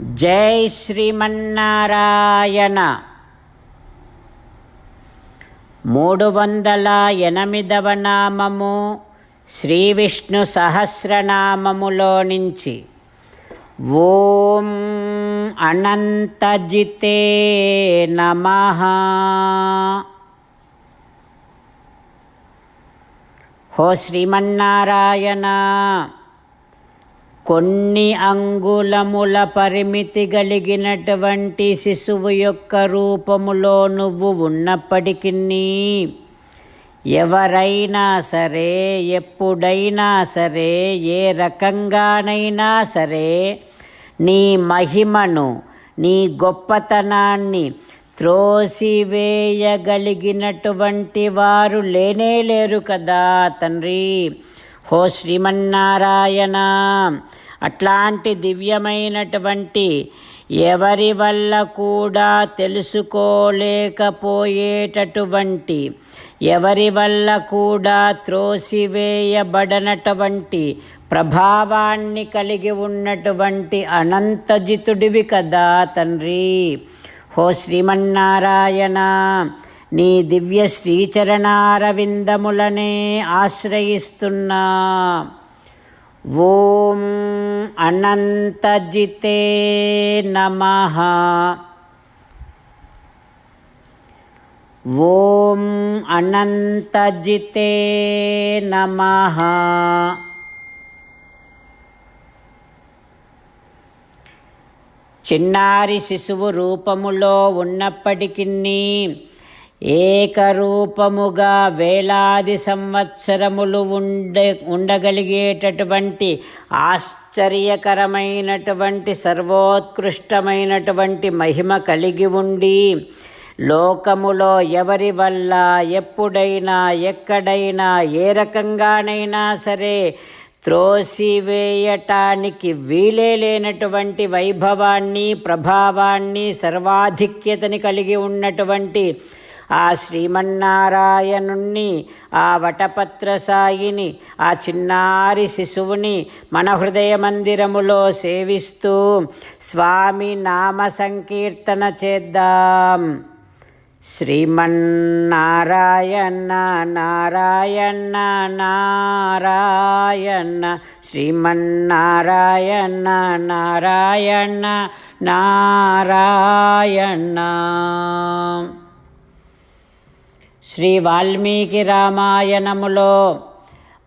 జై శ్రీమన్నారాయణ. మూడు వందల ఎనిమిదవ నామము శ్రీ విష్ణు సహస్రనామములో నుంచి. ఓం అనంతజితే నమ. హో శ్రీమన్నారాయణ. కొన్ని అంగుళముల పరిమితి కలిగినటువంటి శిశువు యొక్క రూపములో నువ్వు ఉన్నప్పటికీ ఎవరైనా సరే ఎప్పుడైనా సరే ఏ రకంగానైనా సరే నీ మహిమను నీ గొప్పతనాన్ని త్రోసివేయగలిగినటువంటి వారు లేనే లేరు కదా తండ్రి. హో శ్రీమన్నారాయణ. అట్లాంటి దివ్యమైనటువంటి ఎవరి వల్ల కూడా తెలుసుకోలేకపోయేటటువంటి ఎవరి వల్ల కూడా త్రోసివేయబడనటువంటి ప్రభావాన్ని కలిగి ఉన్నటువంటి అనంతజితుడివి కదా తండ్రి. హో శ్రీమన్నారాయణ. నీ దివ్య శ్రీచరణారవిందములనే ఆశ్రయిస్తున్నా. ఓం అనంతజితే నమ. ఓం అనంతజితే నమ. చిన్నారి శిశువు రూపములో ఉన్నప్పటికీ ఏకరూపముగా వేలాది సంవత్సరములు ఉండే ఉండగలిగేటటువంటి ఆశ్చర్యకరమైనటువంటి సర్వోత్కృష్టమైనటువంటి మహిమ కలిగి ఉండి లోకములో ఎవరి వల్ల ఎప్పుడైనా ఎక్కడైనా ఏ రకంగానైనా సరే త్రోసివేయటానికి వీలే లేనటువంటి వైభవాన్ని ప్రభావాన్ని సర్వాధిక్యతని కలిగి ఉన్నటువంటి ఆ శ్రీమన్నారాయణుణ్ణి ఆ వటపత్ర సాయిని ఆ చిన్నారి శిశువుని మన హృదయ మందిరములో సేవిస్తూ స్వామి నామ సంకీర్తన చేద్దాం. శ్రీమన్నారాయణ నారాయణ నారాయణ శ్రీమన్నారాయణ నారాయణ నారాయణ. శ్రీ వాల్మీకి రామాయణములో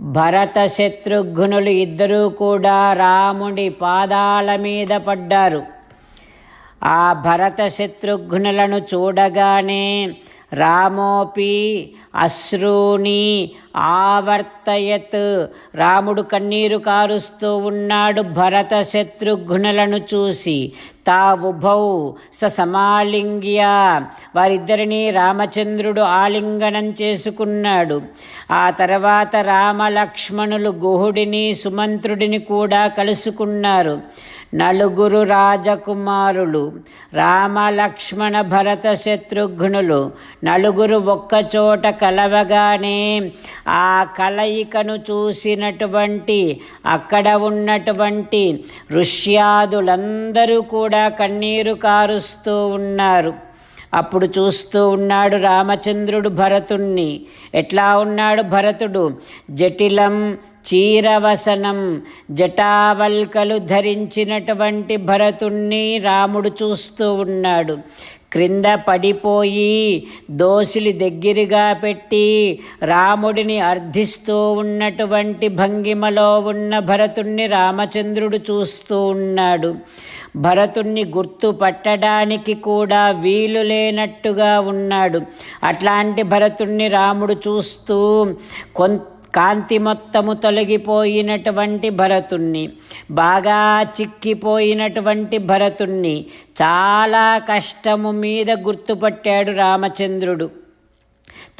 భరత శత్రుఘ్నులు ఇద్దరూ కూడా రాముడి పాదాల మీద పడ్డారు. ఆ భరత శత్రుఘ్నులను చూడగానే రామోపి అశ్రూని ఆవర్తయత్ రాముడు కన్నీరు కారుస్తూ ఉన్నాడు భరత శత్రుఘ్నులను చూసి. తావుభౌ స సమాలింగ్య వారిద్దరిని రామచంద్రుడు ఆలింగనం చేసుకున్నాడు. ఆ తర్వాత రామలక్ష్మణులు గుహుడిని సుమంత్రుడిని కూడా కలుసుకున్నారు. నలుగురు రాజకుమారులు రామ లక్ష్మణ భరత శత్రుఘ్నులు నలుగురు ఒక్కచోట కలవగానే ఆ కలయికను చూసినటువంటి అక్కడ ఉన్నటువంటి ఋష్యాదులందరూ కూడా కన్నీరు కారుస్తూ ఉన్నారు. అప్పుడు చూస్తూ ఉన్నాడు రామచంద్రుడు భరతుణ్ణి. ఎట్లా ఉన్నాడు భరతుడు? జటిలం చీరవసనం జటావల్కలు ధరించినటువంటి భరతుణ్ణి రాముడు చూస్తూ ఉన్నాడు. క్రింద పడిపోయి దోసిలి దగ్గరగా పెట్టి రాముడిని అర్థిస్తూ ఉన్నటువంటి భంగిమలో ఉన్న భరతుణ్ణి రామచంద్రుడు చూస్తూ ఉన్నాడు. భరతుణ్ణి గుర్తుపట్టడానికి కూడా వీలు లేనట్టుగా ఉన్నాడు. అట్లాంటి భరతుణ్ణి రాముడు చూస్తూ కొంత కాంతి మొత్తము తొలగిపోయినటువంటి భరతుణ్ణి బాగా చిక్కిపోయినటువంటి భరతుణ్ణి చాలా కష్టము మీద గుర్తుపట్టాడు రామచంద్రుడు.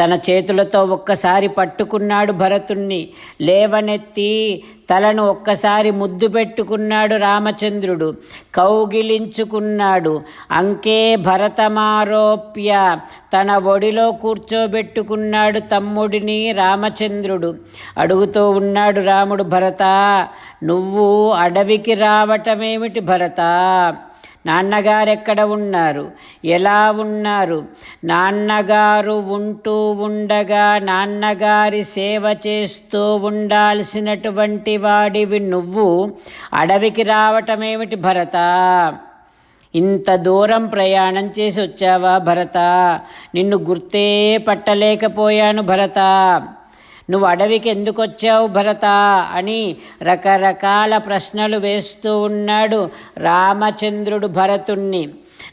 తన చేతులతో ఒక్కసారి పట్టుకున్నాడు భరతుణ్ణి. లేవనెత్తి తలను ఒక్కసారి ముద్దు పెట్టుకున్నాడు రామచంద్రుడు. కౌగిలించుకున్నాడు. అంకే భరతమారోప్య తన ఒడిలో కూర్చోబెట్టుకున్నాడు తమ్ముడిని రామచంద్రుడు అడుగుతూ ఉన్నాడు రాముడు భరత. నువ్వు అడవికి రావటమేమిటి భరత? నాన్నగారెక్కడ ఉన్నారు ఎలా ఉన్నారు? నాన్నగారు ఉంటూ ఉండగా నాన్నగారి సేవ చేస్తూ ఉండాల్సినటువంటి వాడివి నువ్వు. అడవికి రావటమేమిటి భరత? ఇంత దూరం ప్రయాణం చేసి వచ్చావా భరత? నిన్ను గుర్తే పట్టలేకపోయాను భరత. నువ్వు అడవికి ఎందుకు వచ్చావు భరత? అని రకరకాల ప్రశ్నలు వేస్తూ ఉన్నాడు రామచంద్రుడు భరతుణ్ణి.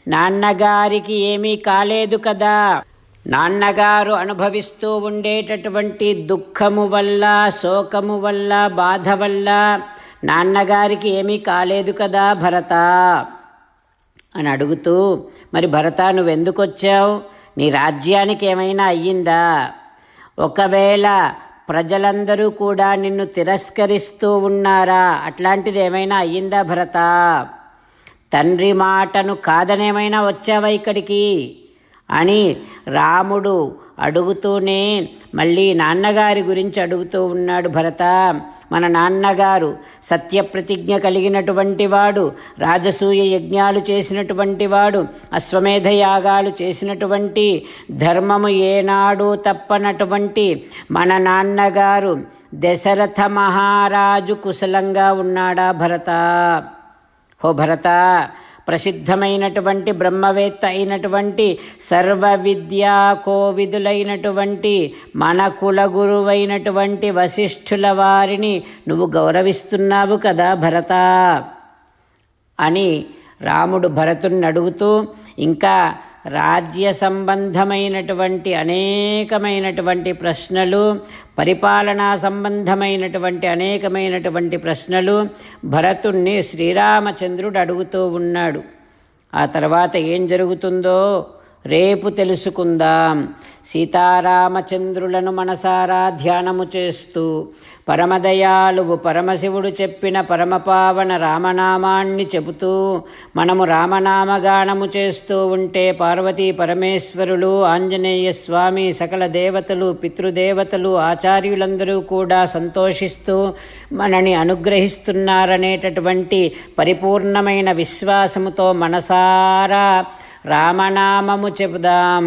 నాన్నగారికి ఏమీ కాలేదు కదా. నాన్నగారు అనుభవిస్తూ ఉండేటటువంటి దుఃఖము వల్ల శోకము వల్ల బాధ వల్ల నాన్నగారికి ఏమీ కాలేదు కదా భరత? అని అడుగుతూ మరి భరత నువ్వెందుకు వచ్చావు? నీ రాజ్యానికి ఏమైనా అయ్యిందా? ఒకవేళ ప్రజలందరూ కూడా నిన్ను తిరస్కరిస్తూ ఉన్నారా? అట్లాంటిది ఏమైనా అయ్యిందా భరత? తండ్రి మాటను కాదనేమైనా వచ్చావా ఇక్కడికి? అని రాముడు అడుగుతూనే మళ్ళీ నాన్నగారి గురించి అడుగుతూ ఉన్నాడు భరత. మన నాన్నగారు సత్యప్రతిజ్ఞ కలిగినటువంటి వాడు రాజసూయ యజ్ఞాలు చేసినటువంటి వాడు అశ్వమేధ యాగాలు చేసినటువంటి ధర్మము ఏనాడు తప్పనటువంటి మన నాన్నగారు దశరథ మహారాజు కుశలంగా ఉన్నాడా భరత? హో భరత ప్రసిద్ధమైనటువంటి బ్రహ్మవేత్త అయినటువంటి సర్వ విద్యా కోవిదులైనటువంటి మన కులగురువైనటువంటి వశిష్ఠుల వారిని నువ్వు గౌరవిస్తున్నావు కదా భరత అని రాముడు భరతుణ్ణి అడుగుతూ ఇంకా రాజ్య సంబంధమైనటువంటి అనేకమైనటువంటి ప్రశ్నలు పరిపాలనా సంబంధమైనటువంటి అనేకమైనటువంటి ప్రశ్నలు భరతుణ్ణి శ్రీరామచంద్రుడు అడుగుతూ ఉన్నాడు. ఆ తర్వాత ఏం జరుగుతుందో రేపు తెలుసుకుందాం. సీతారామచంద్రులను మనసారా ధ్యానము చేస్తూ పరమదయాలువు పరమశివుడు చెప్పిన పరమపావన రామనామాన్ని చెబుతూ మనము రామనామగానము చేస్తూ ఉంటే పార్వతీ పరమేశ్వరులు ఆంజనేయ స్వామి సకల దేవతలు పితృదేవతలు ఆచార్యులందరూ కూడా సంతోషిస్తూ మనని అనుగ్రహిస్తున్నారనేటటువంటి పరిపూర్ణమైన విశ్వాసముతో మనసారా రామనామము చెబుదాం.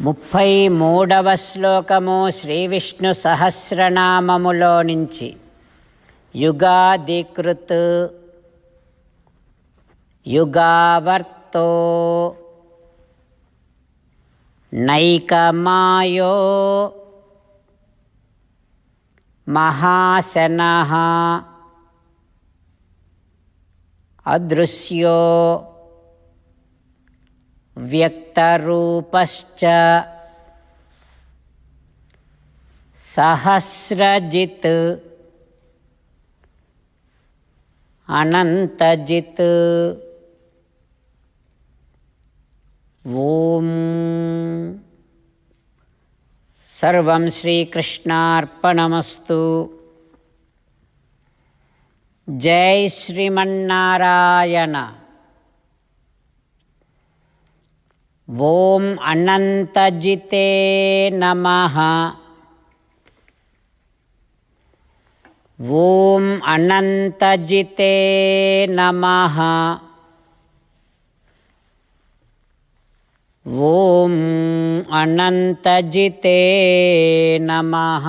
ముప్పై మూడవ శ్లోకము శ్రీ విష్ణు సహస్రనామములో నుంచి. యుగాధికృత్ యుగావర్తో నైకమాయో మహాశన అదృశ్యో వ్యక్తరూపశ్చ సహస్రజిత్ అనంతజిత్. ఓం సర్వం శ్రీకృష్ణార్పణమస్తు. జై శ్రీమన్నారాయణ. ॐ अनन्तजिते नमः ॐ अनन्तजिते नमः ॐ अनन्तजिते नमः